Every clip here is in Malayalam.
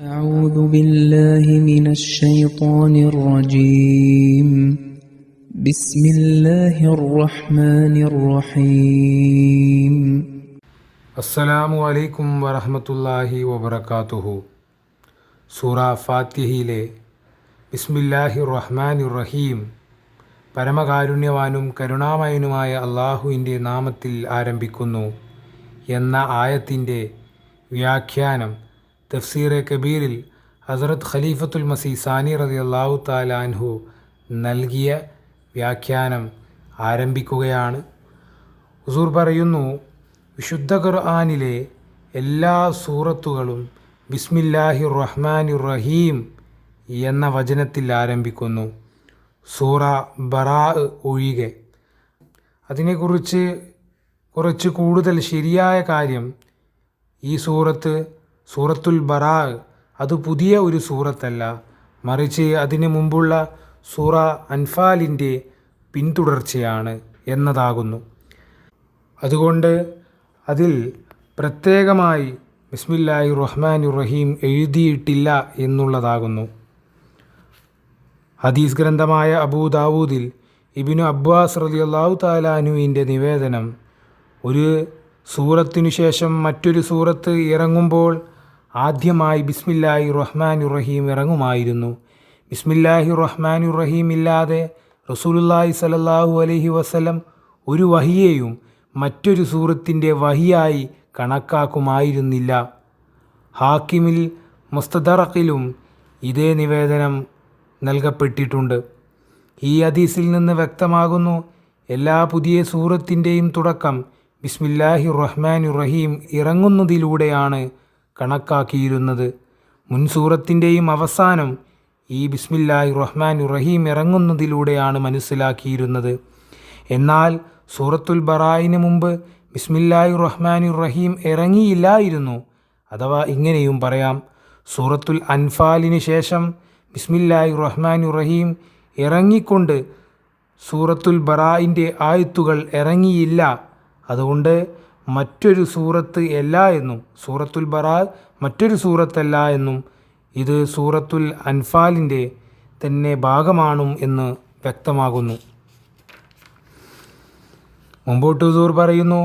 أعوذ بالله من الشيطان الرجيم بسم الله الرحمن الرحيم അസ്സലാമു അലൈക്കും വറഹമത്തല്ലാഹി വബർക്കാത്തുഹു സൂറ ഫാത്തിഹയിലെ ബിസ്മില്ലാഹി റഹ്മാൻ റഹീം പരമകാരുണ്യവാനും കരുണാമയനുമായ അള്ളാഹുവിൻ്റെ നാമത്തിൽ ആരംഭിക്കുന്നു എന്ന ആയത്തിൻ്റെ വ്യാഖ്യാനം തഫ്സീറെ കബീറിൽ ഹസരത്ത് ഖലീഫത്തുൽ മസീ സാനി റതി അള്ളാഹു താലാൻഹു നൽകിയ വ്യാഖ്യാനം ആരംഭിക്കുകയാണ്. ഹുസൂർ പറയുന്നു വിശുദ്ധ ഖുർആാനിലെ എല്ലാ സൂറത്തുകളും ബിസ്മില്ലാഹി റഹ്മാൻ റഹീം എന്ന വചനത്തിൽ ആരംഭിക്കുന്നു. സൂറ ബറാ ഒഴികെ. അതിനെക്കുറിച്ച് കുറച്ച് കൂടുതൽ ശരിയായ കാര്യം ഈ സൂറത്ത് സൂറത്തുൽ ബറാ അത് പുതിയ ഒരു സൂറത്തല്ല. മറിച്ച് അതിന് മുമ്പുള്ള സൂറ അൻഫാലിന്റെ പിന്തുടർച്ചയാണ് എന്നതാകുന്നു. അതുകൊണ്ട് അതിൽ പ്രത്യേകമായി ബിസ്മില്ലാഹി റഹ്മാൻ റഹീം എഴുതിയിട്ടില്ല എന്നുള്ളതാകുന്നു. ഹദീസ് ഗ്രന്ഥമായ അബൂ ദാവൂദിൽ ഇബിനു അബ്ബാസ് റളിയല്ലാഹു താലാനുവിന്റെ നിവേദനം ഒരു സൂറത്തിനു ശേഷം മറ്റൊരു സൂറത്ത് ഇറങ്ങുമ്പോൾ ആദ്യമായി ബിസ്മില്ലാഹി റഹ്മാൻ റഹീം ഇറങ്ങുമായിരുന്നു. ബിസ്മില്ലാഹി റഹ്മാൻ റഹീം ഇല്ലാതെ റസൂലുല്ലാഹി സലല്ലാഹു അലഹി വസല്ലം ഒരു വഹിയേയും മറ്റൊരു സൂറത്തിന്റെ വഹിയായി കണക്കാക്കുമായിരുന്നില്ല. ഹാക്കിമിൽ മുസ്തദറക്കിലും ഇതേ നിവേദനം നൽകപ്പെട്ടിട്ടുണ്ട്. ഈ ഹദീസിൽ നിന്ന് വ്യക്തമാകുന്നു എല്ലാ പുതിയ സൂറത്തിന്റെയും തുടക്കം ബിസ്മില്ലാഹി റഹ്മാൻ റഹീം ഇറങ്ങുന്നതിലൂടെയാണ് കണക്കാക്കിയിരുന്നത്. മുൻസൂറത്തിന്റെയും അവസാനം ഈ ബിസ്മില്ലാഹി റഹ്മാൻ റഹീം ഇറങ്ങുന്നതിലൂടെയാണ് മനസ്സിലാക്കിയിരുന്നത്. എന്നാൽ സൂറത്തുൽ ബറായിന് മുമ്പ് ബിസ്മില്ലാഹി റഹ്മാൻ റഹീം ഇറങ്ങിയില്ലായിരുന്നു. അഥവാ ഇങ്ങനെയും പറയാം സൂറത്തുൽ അൻഫാലിന് ശേഷം ബിസ്മില്ലാഹി റഹ്മാൻ റഹീം ഇറങ്ങിക്കൊണ്ട് സൂറത്തുൽ ബറായിന്റെ ആയത്തുകൾ ഇറങ്ങിയില്ല. അതുകൊണ്ട് മറ്റൊരു സൂറത്ത് അല്ല എന്നും സൂറത്തുൽ ബറാ മറ്റൊരു സൂറത്തല്ല എന്നും ഇത് സൂറത്തുൽ അൻഫാലിന്റെ തന്നെ ഭാഗമാണും എന്ന് വ്യക്തമാകുന്നു. മുമ്പോട്ട് ഹുസൂർ പറയുന്നു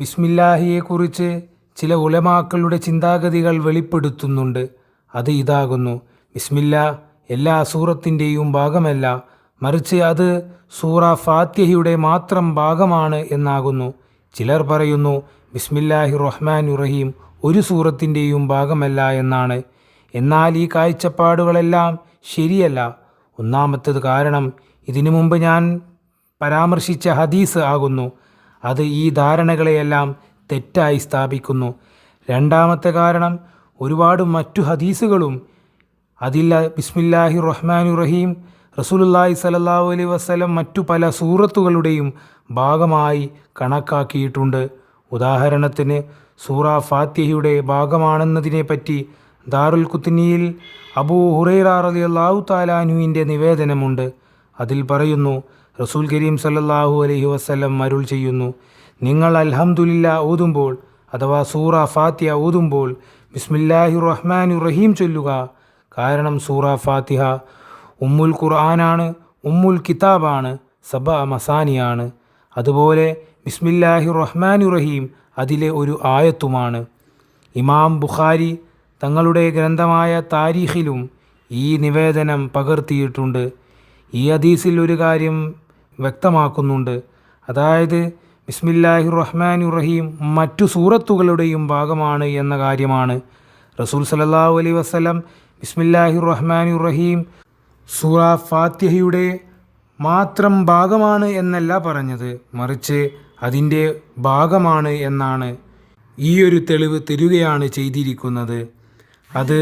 ബിസ്മില്ലാഹിയെക്കുറിച്ച് ചില ഉലമാക്കളുടെ ചിന്താഗതികൾ വെളിപ്പെടുത്തുന്നുണ്ട്. അത് ഇതാകുന്നു ബിസ്മില്ല എല്ലാ സൂറത്തിന്റെയും ഭാഗമല്ല മറിച്ച് അത് സൂറ ഫാത്യഹയുടെ മാത്രം ഭാഗമാണ് എന്നാകുന്നു. ചിലർ പറയുന്നു ബിസ്മില്ലാഹി റഹ്മാൻ റഹീം ഒരു സൂറത്തിന്റെയും ഭാഗമല്ല എന്നാണ്. എന്നാൽ ഈ കാഴ്ചപ്പാടുകളെല്ലാം ശരിയല്ല. ഒന്നാമത്തത് കാരണം ഇതിനു മുമ്പ് ഞാൻ പരാമർശിച്ച ഹദീസ് ആകുന്നു. അത് ഈ ധാരണകളെയെല്ലാം തെറ്റായി സ്ഥാപിക്കുന്നു. രണ്ടാമത്തെ കാരണം ഒരുപാട് മറ്റു ഹദീസുകളും അതില്ല ബിസ്മില്ലാഹി റഹ്മാൻ റഹീം റസൂലുല്ലാഹി സലല്ലാഹു അലൈ വസ്ലം മറ്റു പല സൂറത്തുകളുടെയും ഭാഗമായി കണക്കാക്കിയിട്ടുണ്ട്. ഉദാഹരണത്തിന് സൂറ ഫാത്തിഹയുടെ ഭാഗമാണെന്നതിനെപ്പറ്റി ദാറുൽ കുത്തിനിയിൽ അബൂ ഹുറൈറ റലി അള്ളാഹു താലാനുവിന്റെ നിവേദനമുണ്ട്. അതിൽ പറയുന്നു റസൂൽ കരീം സല്ലാഹു അലൈഹി വസ്ലം അരുൾ ചെയ്യുന്നു നിങ്ങൾ അൽഹംദുലില്ല ഓതുമ്പോൾ അഥവാ സൂറ ഫാത്തിഹ ഓതുമ്പോൾ ബിസ്മില്ലാഹി റഹ്മാനു റഹീം ചൊല്ലുക. കാരണം സൂറ ഫാത്തിഹ ഉമ്മുൽ ഖുർആനാണ് ഉമ്മുൽ കിതാബാണ് സബ മസാനിയാണ്. അതുപോലെ ബിസ്മില്ലാഹി റഹ്മാനു റഹീം അതിലെ ഒരു ആയത്തുമാണ്. ഇമാം ബുഖാരി തങ്ങളുടെ ഗ്രന്ഥമായ താരീഖിലും ഈ നിവേദനം പകർത്തിയിട്ടുണ്ട്. ഈ ഹദീസിൽ ഒരു കാര്യം വ്യക്തമാക്കുന്നുണ്ട്. അതായത് ബിസ്മില്ലാഹി റഹ്മാനു റഹീം മറ്റു സൂറത്തുകളുടെയും ഭാഗമാണ് എന്ന കാര്യമാണ്. റസൂൽ സലല്ലാഹു അലൈ വസ്ലം ബിസ്മില്ലാഹി റഹ്മാനു റഹീം സൂറ ഫാത്തിഹയുടെ മാത്രം ഭാഗമാണ് എന്നല്ല പറഞ്ഞത്. മറിച്ച് അതിന്റെ ഭാഗമാണ് എന്നാണ് ഈ ഒരു തെളിവ് തരികയാണ് ചെയ്തിരിക്കുന്നത്. അത്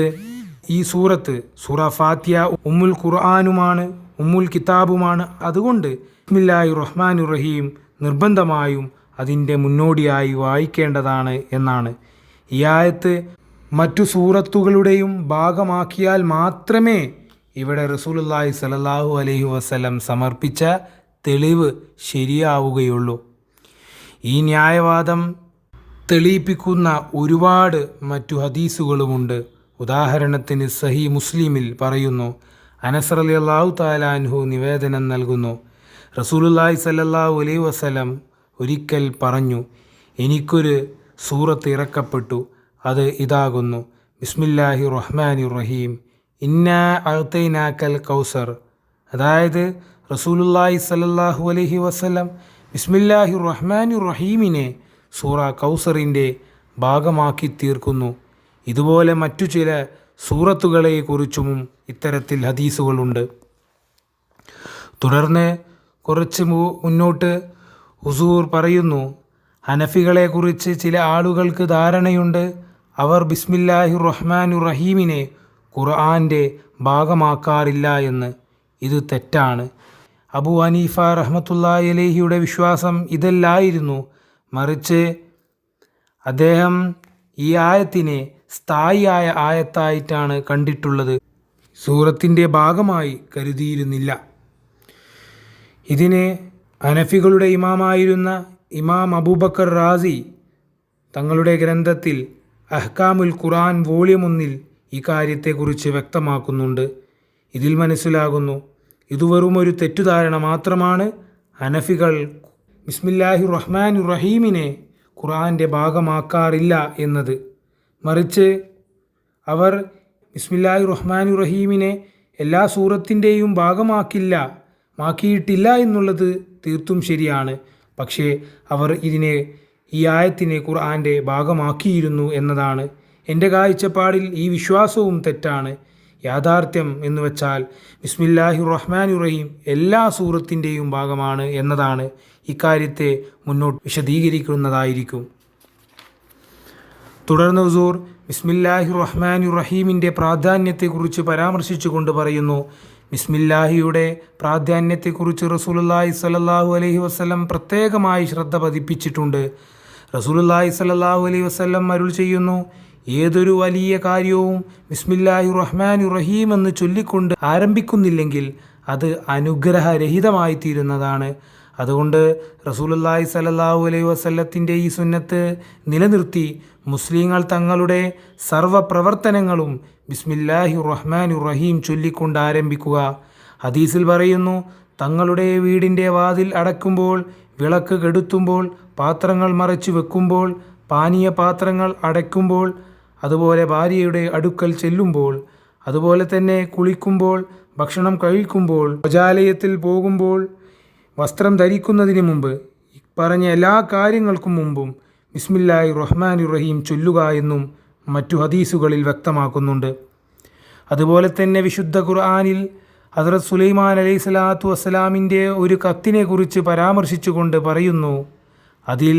ഈ സൂറത്ത് സൂറ ഫാത്തിയ ഉമ്മുൽ ഖുർആാനുമാണ് ഉമ്മുൽ കിതാബുമാണ്. അതുകൊണ്ട് ബിസ്മില്ലാഹി റഹ്മാനു റഹീം നിർബന്ധമായും അതിന്റെ മുന്നോടിയായി വായിക്കേണ്ടതാണ് എന്നാണ്. ഈ ആയത്ത് മറ്റു സൂറത്തുകളുടെയും ഭാഗമാക്കിയാൽ മാത്രമേ ഇവിടെ റസൂലുല്ലാഹി സലല്ലാഹു അലഹി വസ്ലം സമർപ്പിച്ച തെളിവ് ശരിയാവുകയുള്ളൂ. ഈ ന്യായവാദം തെളിയിപ്പിക്കുന്ന ഒരുപാട് മറ്റു ഹദീസുകളുമുണ്ട്. ഉദാഹരണത്തിന് സഹി മുസ്ലിമിൽ പറയുന്നു അനസർ അലി അള്ളാഹു താലാൻഹു നിവേദനം നൽകുന്നു. റസൂലുല്ലാഹി സല്ലാഹു അലൈഹി വസ്ലം ഒരിക്കൽ പറഞ്ഞു എനിക്കൊരു സൂറത്ത് ഇറക്കപ്പെട്ടു അത് ഇതാകുന്നു. ബിസ്മില്ലാഹി റഹ്മാനി റഹീം. ഇന്നാ അഴുത്തൈനാക്കൽ കൗസർ അതായത് റസൂലുല്ലാഹി സലല്ലാഹു അലഹി വസ്ലം ബിസ്മില്ലാഹി റഹ്മാനു റഹീമിനെ സൂറ കൗസറിന്റെ ഭാഗമാക്കി തീർക്കുന്നു. ഇതുപോലെ മറ്റു ചില സൂറത്തുകളെക്കുറിച്ചും ഇത്തരത്തിൽ ഹദീസുകളുണ്ട്. തുടർന്ന് കുറച്ച് മുന്നോട്ട് ഹുസൂർ പറയുന്നു ഹനഫികളെക്കുറിച്ച് ചില ആളുകൾക്ക് ധാരണയുണ്ട്. അവർ ബിസ്മില്ലാഹി റഹ്മാനു റഹീമിനെ ഖുർആന്റെ ഭാഗമാക്കാറില്ല എന്ന് ഇത് തെറ്റാണ്. അബു ഹനീഫ റഹ്മത്തുല്ലാഹി അലേഹിയുടെ വിശ്വാസം ഇതല്ലായിരുന്നു. മറിച്ച് അദ്ദേഹം ഈ ആയത്തിനെ സ്ഥായിയായ ആയത്തായിട്ടാണ് കണ്ടിട്ടുള്ളത്. സൂറത്തിന്റെ ഭാഗമായി കരുതിയിരുന്നില്ല. ഇതിനെ അനഫികളുടെ ഇമാമായിരുന്ന ഇമാം അബൂബക്കർ റാസി തങ്ങളുടെ ഗ്രന്ഥത്തിൽ അഹ്കാമുൽ ഖുറാൻ വോളിയം ഒന്നിൽ ഈ കാര്യത്തെക്കുറിച്ച് വ്യക്തമാക്കുന്നുണ്ട്. ഇതിൽ മനസ്സിലാകുന്നു ഇത് വെറും ഒരു തെറ്റുധാരണ മാത്രമാണ്. അനഫികൾ ബിസ്മില്ലാഹി റഹ്മാൻ റഹീമിനെ ഖുറാന്റെ ഭാഗമാക്കാറില്ല എന്നത്. മറിച്ച് അവർ ബിസ്മില്ലാഹി റഹ്മാൻ റഹീമിനെ എല്ലാ സൂറത്തിന്റെയും ഭാഗമാക്കില്ല മാക്കിയിട്ടില്ല എന്നുള്ളത് തീർത്തും ശരിയാണ്. പക്ഷേ അവർ ഇതിനെ ഈ ആയത്തിനെ ഖുർആന്റെ ഭാഗമാക്കിയിരുന്നു എന്നതാണ്. എന്റെ കാഴ്ചപ്പാടിൽ ഈ വിശ്വാസവും തെറ്റാണ്. യാഥാർത്ഥ്യം എന്ന് വെച്ചാൽ ബിസ്മില്ലാഹി റഹ്മാൻ റഹീം എല്ലാ സൂറത്തിന്റെയും ഭാഗമാണ് എന്നതാണ് ഇക്കാര്യത്തെ മുന്നോട്ട് വിശദീകരിക്കുന്നതായിരിക്കും. തുടർന്ന് ഹുസൂർ ബിസ്മില്ലാഹി റഹ്മാൻ റഹീമിന്റെ പ്രാധാന്യത്തെക്കുറിച്ച് പരാമർശിച്ചുകൊണ്ട് പറയുന്നു ബിസ്മില്ലാഹിയുടെ പ്രാധാന്യത്തെക്കുറിച്ച് റസൂലുല്ലാഹി സലല്ലാഹു അലഹി വസ്ലം പ്രത്യേകമായി ശ്രദ്ധ പതിപ്പിച്ചിട്ടുണ്ട്. റസൂലുല്ലാഹി സലല്ലാഹു അലൈഹി വസല്ലം അരുൾ ചെയ്യുന്നു ഏതൊരു വലിയ കാര്യവും ബിസ്മില്ലാഹി റഹ്മാൻ റഹീം എന്ന് ചൊല്ലിക്കൊണ്ട് ആരംഭിക്കുന്നില്ലെങ്കിൽ അത് അനുഗ്രഹരഹിതമായി തീരുന്നതാണ് അതുകൊണ്ട് റസൂലുള്ളാഹി സ്വല്ലല്ലാഹു അലൈഹി വസല്ലത്തിന്റെ ഈ സുന്നത്ത് നിലനിർത്തി മുസ്ലിങ്ങൾ തങ്ങളുടെ സർവ പ്രവർത്തനങ്ങളും ബിസ്മില്ലാഹി റഹ്മാൻ റഹീം ചൊല്ലിക്കൊണ്ട് ആരംഭിക്കുക. ഹദീസിൽ പറയുന്നു തങ്ങളുടെ വീടിന്റെ വാതിൽ അടയ്ക്കുമ്പോൾ വിളക്ക് കെടുത്തുമ്പോൾ പാത്രങ്ങൾ മറച്ചു വെക്കുമ്പോൾ പാനീയ പാത്രങ്ങൾ അടയ്ക്കുമ്പോൾ അതുപോലെ ഭാര്യയുടെ അടുക്കൽ ചെല്ലുമ്പോൾ അതുപോലെ തന്നെ കുളിക്കുമ്പോൾ ഭക്ഷണം കഴിക്കുമ്പോൾ ശൗചാലയത്തിൽ പോകുമ്പോൾ വസ്ത്രം ധരിക്കുന്നതിന് മുമ്പ് പറഞ്ഞ എല്ലാ കാര്യങ്ങൾക്കും മുമ്പും ബിസ്മില്ലായി റഹ്മാൻ റഹീം ചൊല്ലുക എന്നും മറ്റു ഹദീസുകളിൽ വ്യക്തമാക്കുന്നുണ്ട്. അതുപോലെ തന്നെ വിശുദ്ധ ഖുർആാനിൽ ഹസ്രത് സുലൈമാൻ അലൈഹി സ്വലാത്തു വസ്സലാമിന്റെ ഒരു കത്തിനെക്കുറിച്ച് പരാമർശിച്ചുകൊണ്ട് പറയുന്നു അതിൽ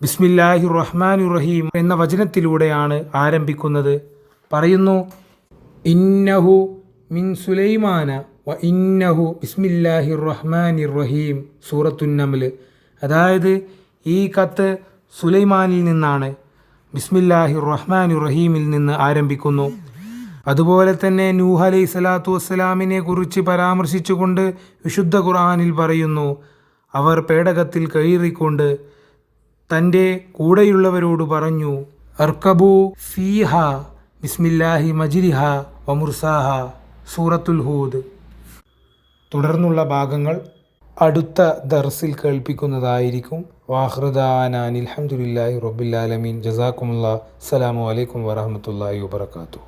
ബിസ്മില്ലാഹി റഹ്മാൻ റഹീം എന്ന വചനത്തിലൂടെയാണ് ആരംഭിക്കുന്നത്. പറയുന്നു ഇന്നഹു മിൻ സുലൈമാന വ ഇന്നഹു ബിസ്മില്ലാഹി റഹ്മാൻ റഹീം സൂറത്തുന്നമിൽ അതായത് ഈ കത്ത് സുലൈമാനിൽ നിന്നാണ് ബിസ്മില്ലാഹി റഹ്മാൻ റഹീമിൽ നിന്ന് ആരംഭിക്കുന്നു. അതുപോലെ തന്നെ നൂഹ് അലൈഹി സ്വലാത്തു വസ്സലാമിനെ കുറിച്ച് പരാമർശിച്ചുകൊണ്ട് വിശുദ്ധ ഖുർആാനിൽ പറയുന്നു അവർ പേടകത്തിൽ കയറിക്കൊണ്ട് തന്റെ കൂടെയുള്ളവരോട് പറഞ്ഞു അർക്കബു ഫീഹ ബിസ്മില്ലാഹി മജിരിഹ വമുർസാഹ സൂറത്തുൽ ഹൂദ്. തുടർന്നുള്ള ഭാഗങ്ങൾ അടുത്ത ദർസിൽ കേൾപ്പിക്കുന്നതായിരിക്കും. വാഹൃദാനാൻ അലഹമുല്ലാഹി റബ്ബുലാലമീൻ ജസാക്കുമുള്ള അസ്സലാമു അലൈക്കും വറഹമത്തല്ലാഹി വബർക്കാത്തു